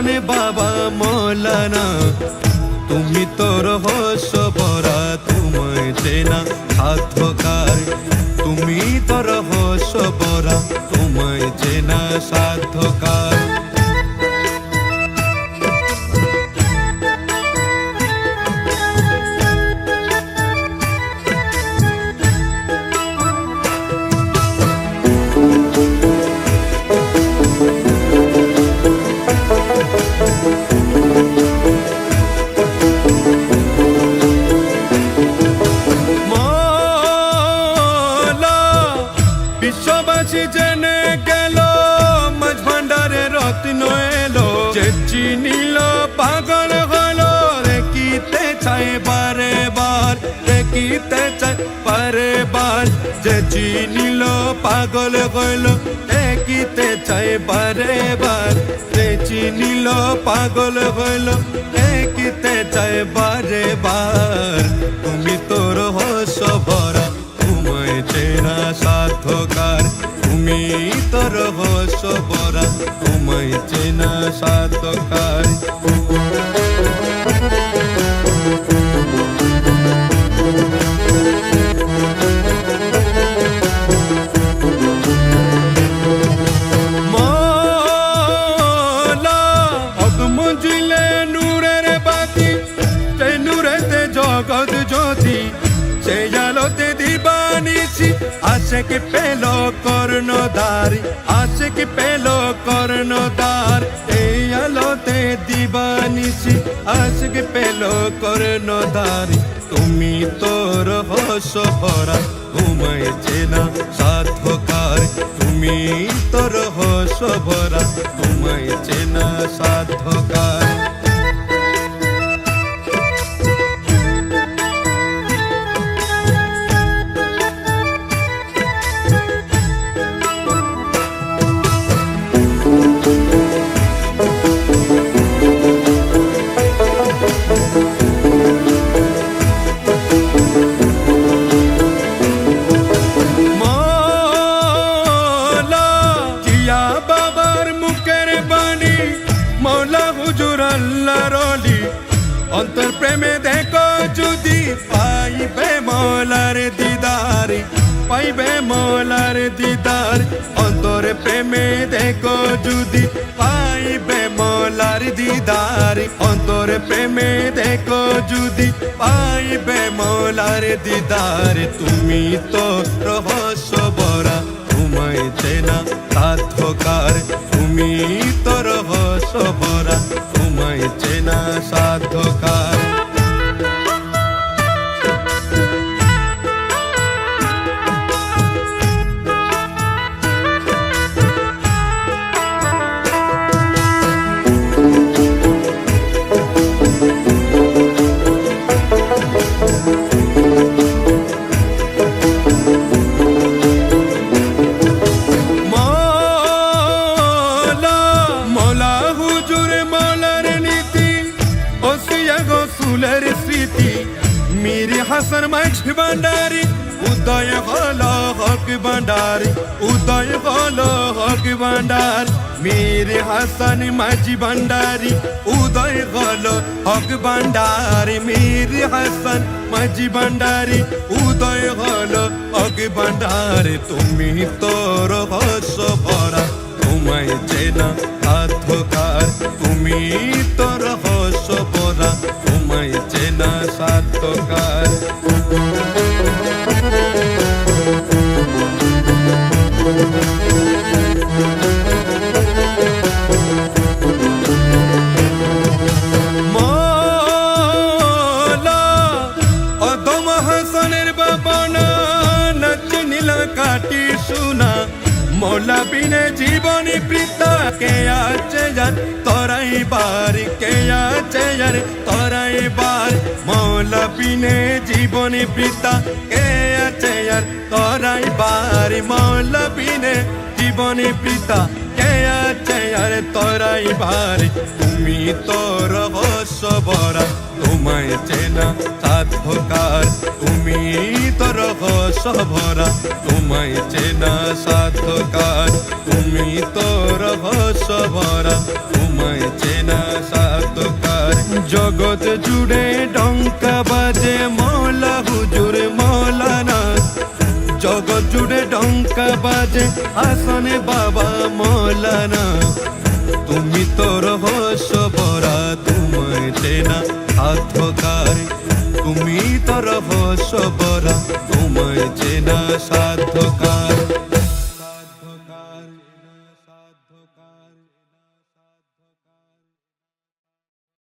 হাসানে বাবা মৌলানা। তুমি তোর হস পরা তোমায় চেনা সাধ্যকার তুমি তোর হস পরা তোমায় চেনা সাধ্যকার চাই বারে বার কিতে চাই বারে বার যে চিনিল পাগল হলো রে কিতে চাই বারে বার যে চিনিল পাগল হলো রে কিতে চাই বারে বার তুমি তোর হস ভরা তোমায় চেনা সাধকার তুমি তোর হস ভরা তোমায় চেনা সাধকার আসে কি পেল কর্ণধার আসে কি পেল কর্ণধার। এই আলোতে দিবানিছি আসে কি পেল কর্ণধার। তুমি তোর হস ভরা ঘুমায় চেনা সাধকার তুমি তোর হস ভরা ঘুমায় চেনা সাধকার হুজুর আল্লাহ রলি অন্তর প্রেমে দেখো যদি, পাইবে মৌলার দিদার, পাইবে মৌলার দিদার। অন্তর প্রেমে দেখো যদি, পাইবে মৌলার দিদার। অন্তর প্রেমে দেখো যদি, পাইবে মৌলার দিদার। তুমি তো স্মৃতি মীর হাসান মাঝ ভান্ডারি উদয় হল হক ভান্ডারি উদয় হল হক ভান্ডার মীর হাসান মাঝি ভান্ডারি উদয় হল হক ভান্ডারি মীর হাসান মাঝি ভান্ডারি উদয় হল হক ভান্ডারি তুমি তোর হস ভরা তোমায় চেনা সাধকার তুমি তোর মৌলা বিনে জীবনী প্রীতা কে আছে জান তরাই বার কে আছে জান তরাই বার মৌলা বিনে জীবনী প্রীতা কে আছে জান তরাই বার মৌলা বিনে জীবনী প্রীতা কে আছে আর তরাই বার। তুমি তোর পরভস ভরা তোমায় চেনা সাতকার জগৎ জুড়ে ডঙ্কা বাজে মৌলা হুজুর মৌলানা জগৎ জুড়ে ডঙ্কা বাজে আসনে বাবা মৌলানা তুমি তোর হস ভরা তোমায় চেনা সাধকার তুমি তোর হস ভরা তোমায় চেনা সাধকার